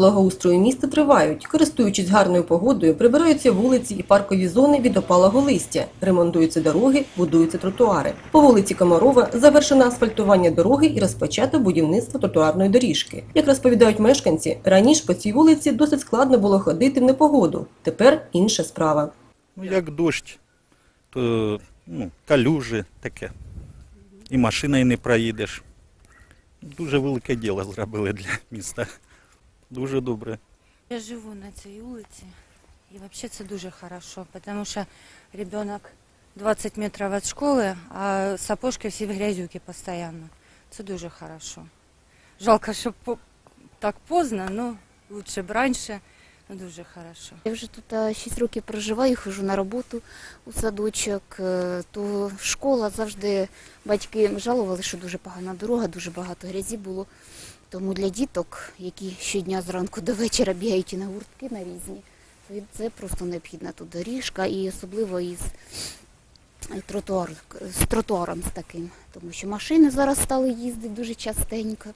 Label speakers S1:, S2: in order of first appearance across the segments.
S1: благоустрою міста тривають. Користуючись гарною погодою, прибираються вулиці і паркові зони від опалого листя, ремонтуються дороги, будуються тротуари. По вулиці Комарова завершено асфальтування дороги і розпочато будівництво тротуарної доріжки. Як розповідають мешканці, раніше по цій вулиці досить складно було ходити в непогоду. Тепер інша справа.
S2: Ну, як дощ, то ну, калюжі таке. І машиною не проїдеш. Дуже велике діло зробили для міста. Дуже добре.
S3: Я живу на цій вулиці, і взагалі це дуже хорошо, тому що ребенок 20 метрів від школи, а сапожки всі в грязюки постійно. Це дуже хорошо. Жалко, що по- так поздно, ну лучше б раніше, дуже хорошо.
S4: Я вже тут а, 6 років проживаю, хожу на роботу у садочок, е, то школа завжди батьки жалували, що дуже погана дорога, дуже багато грязі було. Тому для діток, які щодня зранку до вечора бігають і на гуртки на різні, це просто необхідна тут доріжка, і особливо із е, тротуар, з тротуаром з таким, тому що машини зараз стали їздити дуже частенько.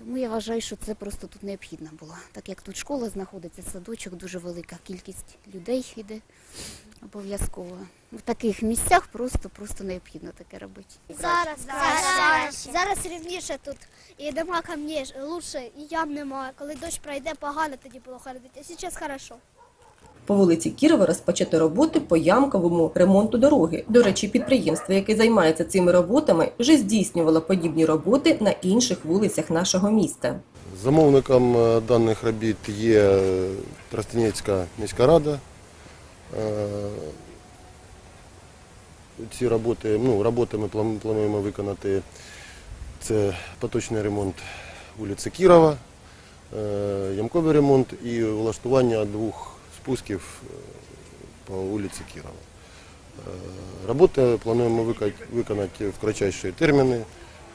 S4: Тому я вважаю, що це просто тут необхідно було. Так як тут школа знаходиться, садочок, дуже велика кількість людей йде обов'язково. В таких місцях просто просто необхідно таке робити.
S5: Зараз, зараз, зараз рівніше тут. І нема камней, лучше, і ям немає. Коли дощ пройде, погано тоді було ходити. А зараз хорошо.
S1: По вулиці Кірова розпочато роботи по ямковому ремонту дороги. До речі, підприємство, яке займається цими роботами, вже здійснювало подібні роботи на інших вулицях нашого міста.
S6: Замовником е, даних робіт є е, Тростянецька міська рада. Е, Ці роботи, ну, роботи ми плануємо виконати. Це поточний ремонт вулиці Кірова, ямковий ремонт і влаштування двох спусків е, по вулиці Кірова. Е, Роботи плануємо виконати в кратчайші терміни,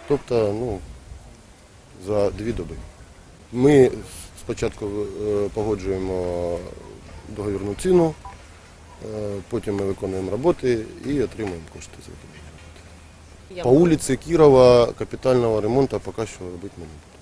S6: тобто ну, за дві доби. Ми спочатку е, погоджуємо договірну ціну, потім ми виконуємо роботи і отримуємо кошти за виконання. По вулиці Кірова капітального ремонту поки що робити не будемо.